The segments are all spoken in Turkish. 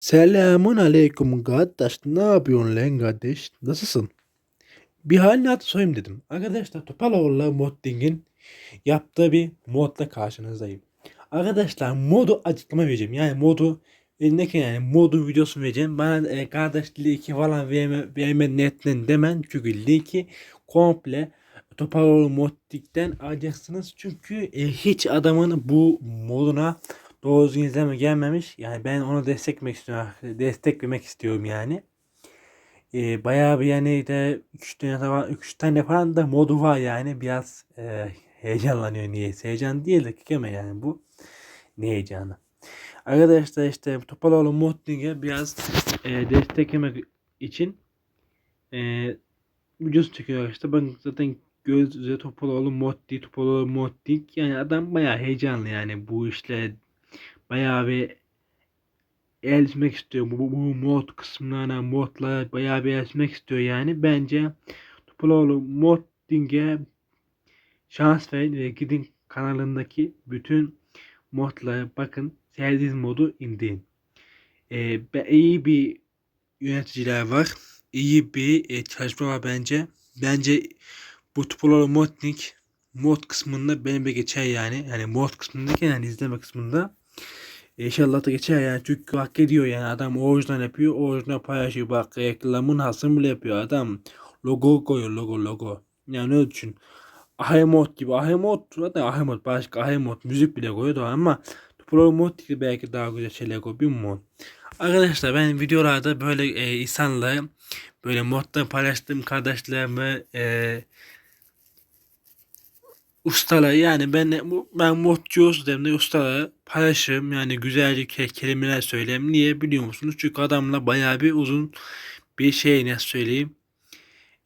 Selamun aleyküm kardeş. Ne yapıyorsun lan kardeş? Nasılsın? Bir halini hatır sorayım dedim. Arkadaşlar Topaloğlu Modding'in yaptığı bir modla karşınızdayım. Arkadaşlar modu açıklama vereceğim. Yani modu elindeki yani modu videosunu vereceğim. Bana e, kardeş linki falan verme, verme netten demen. Çünkü linki komple Topaloğlu Modding'den alacaksınız. Çünkü e, hiç adamın bu moduna doğru düzgün izleme gelmemiş. Yani ben ona desteklemek istiyorum. Desteklemek istiyorum yani. Ee, bayağı bir yani de 3 tane falan 3 tane falan da modu var yani biraz e, heyecanlanıyor niye? Heyecan değil de kekeme yani bu. Ne heyecanı? Arkadaşlar işte Topaloğlu Modding'e biraz e, desteklemek için e, videosu çekiyor işte. Ben zaten gözle Topaloğlu Modding, Topaloğlu Modding yani adam bayağı heyecanlı yani bu işle bayağı bir elçmek istiyor. Bu, bu, bu mod kısımlarına modla bayağı bir elçmek istiyor yani. Bence Topaloğlu Modding'e şans verin ve gidin kanalındaki bütün modlara bakın. Sevdiğiniz modu indirin. Ee, iyi bir yöneticiler var. İyi bir e, çalışma var bence. Bence bu Topaloğlu Modding mod kısmında benim geçer yani. Yani mod kısmındaki yani izleme kısmında. İnşallah da geçer yani. Çünkü hak ediyor yani adam. Orijinal yapıyor orijinal paylaşıyor. Bak reklamın hasını bile yapıyor adam. Logo koyuyor logo logo. Yani öyle düşün? Ahemot gibi. Ahemot zaten Ahemot başka Ahemot müzik bile koyuyor da ama Promot gibi belki daha güzel şeyler koyuyor bilmiyorum. Arkadaşlar ben videolarda böyle e, insanla böyle modda paylaştığım kardeşlerimi e, ustalar yani ben ben olsam da ustalara paylaşırım yani güzelce ke- kelimeler söyleyeyim. Niye biliyor musunuz? Çünkü adamla bayağı bir uzun bir şey ne söyleyeyim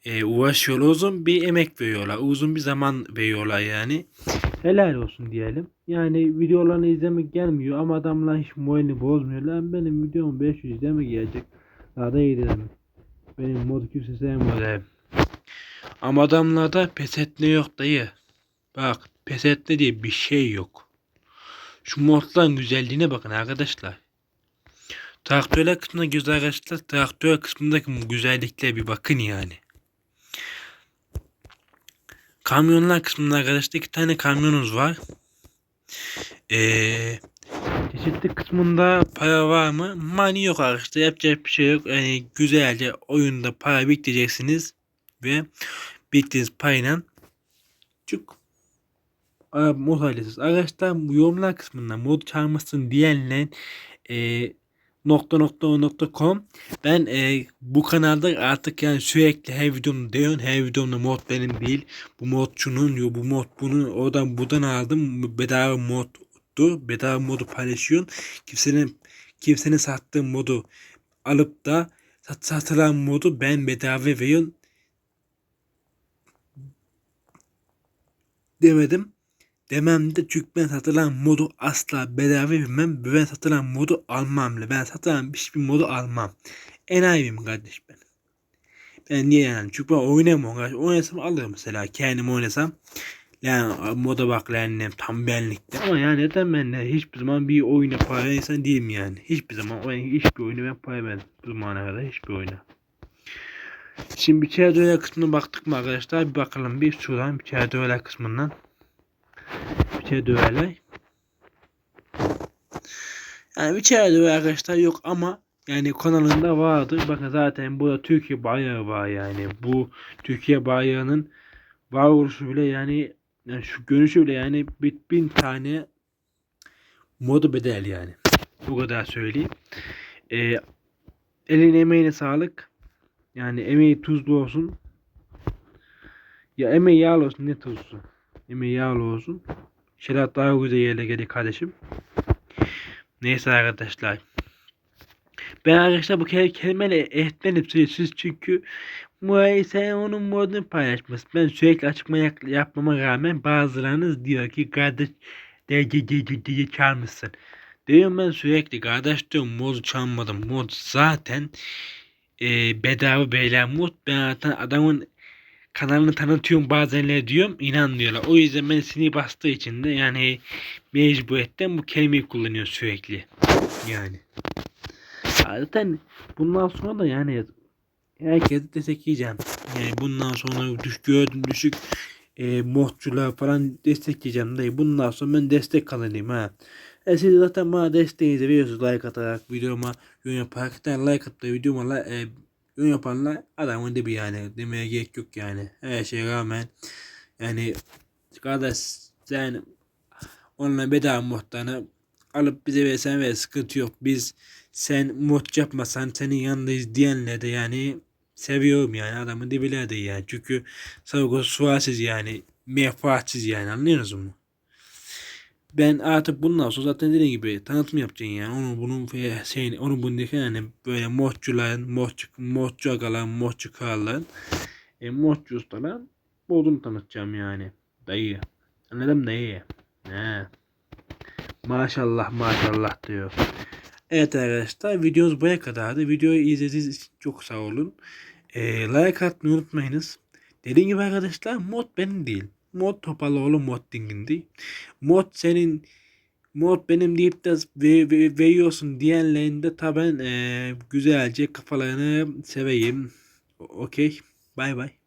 e, uğraşıyorlar. Uzun bir emek veriyorlar. Uzun bir zaman veriyorlar yani. Helal olsun diyelim. Yani videolarını izlemek gelmiyor ama adamlar hiç moralini bozmuyor. Lan benim videom 500 izleme gelecek. Daha da iyi dedim. Benim modu kimse sevmiyor. Ama adamlarda pes etme yok dayı. Bak pes etme diye bir şey yok. Şu modların güzelliğine bakın arkadaşlar. Traktörler kısmına göz arkadaşlar traktör kısmındaki güzellikle bir bakın yani. Kamyonlar kısmında arkadaşlar iki tane kamyonumuz var. Ee, çeşitli kısmında para var mı? Mani yok arkadaşlar. Yapacak bir şey yok. Yani güzelce oyunda para biriktireceksiniz ve biriktirdiğiniz parayla çık mod ailesiz. Arkadaşlar bu yorumlar kısmında mod çağırmasın diyenle e, nokta nokta nokta com. Ben e, bu kanalda artık yani sürekli her videomda diyorum her videomda mod benim değil. Bu modçunun yo bu mod bunu oradan buradan aldım. Bedava moddu bedava modu paylaşıyorsun kimsenin kimsenin sattığı modu alıp da sat, satılan modu ben bedava veriyorum demedim demem de çünkü ben satılan modu asla bedava vermem. Ben satılan modu almam. Ben satılan hiçbir modu almam. Enayiyim kardeş ben. Ben niye yani? Çünkü ben oynamam kardeş. Oynasam alırım mesela. Kendim oynasam. Yani moda bak yani tam benlikte. Ama yani neden ben de hiçbir zaman bir oyuna para insan değilim yani. Hiçbir zaman oyun, hiçbir oyunu ben para vermedim. Bu zamana kadar hiçbir oyuna. Şimdi bir çerçeve kısmına baktık mı arkadaşlar? Bir bakalım bir şuradan bir çerçeve kısmından kere döverler. Yani kere döver arkadaşlar yok ama yani kanalında vardı. Bakın zaten burada Türkiye bayrağı var yani. Bu Türkiye bayrağının varoluşu bile yani, yani şu görünüşü bile yani bin, bin tane modu bedel yani. Bu kadar söyleyeyim. Ee, eline emeğine sağlık. Yani emeği tuzlu olsun. Ya emeği yağlı olsun ne tuzlu. Emeği yağlı olsun. Şerat daha güzel yerle geldi kardeşim. Neyse arkadaşlar. Ben arkadaşlar bu kelimeyle ehtlenim siz çünkü Muay sen onun modunu paylaşmış. Ben sürekli açıklama yapmama rağmen bazılarınız diyor ki kardeş de de de de de çalmışsın. Diyorum ben sürekli kardeş diyorum mod çalmadım. Mod zaten e, bedava beyler mod. Ben zaten adamın kanalını tanıtıyorum bazenler diyorum inanmıyorlar. O yüzden ben sinir bastığı için de yani mecburiyetten bu kelimeyi kullanıyor sürekli. Yani. Ya zaten bundan sonra da yani herkesi destekleyeceğim. Yani bundan sonra düş, gördüm düşük e, modcular falan destekleyeceğim dayı. Bundan sonra ben destek kanalıyım ha. E siz zaten bana desteğinizi veriyorsunuz like atarak videoma yorum yaparak. Like atıp da videoma e, yorum yapanlar adamın dibi yani. Demeye gerek yok yani. Her şeye rağmen yani kardeş sen onunla bedava modlarını alıp bize versen ve sıkıntı yok. Biz sen mod yapmasan senin yanındayız diyenler de yani seviyorum yani adamın dibiler de yani. Çünkü savunma sualsiz yani menfaatsiz yani anlıyorsunuz mu? Ben artık bundan sonra zaten dediğim gibi tanıtım yapacaksın yani. Onu bunun şeyini, onu bunun yani böyle modcuların, modcu, modcu agaların, modcu kralların, e, modcu ustaların olduğunu tanıtacağım yani. Dayı. Anladın mı dayı? He. Maşallah maşallah diyor. Evet arkadaşlar videomuz buraya kadardı. Videoyu izlediğiniz için çok sağ olun. Ee, like atmayı unutmayınız. Dediğim gibi arkadaşlar mod benim değil. Mod Topaloğlu Modding'in değil. Mod senin mod benim deyip de ve, ve, veriyorsun diyenlerin de taben e, güzelce kafalarını seveyim. Okey. Bay bay.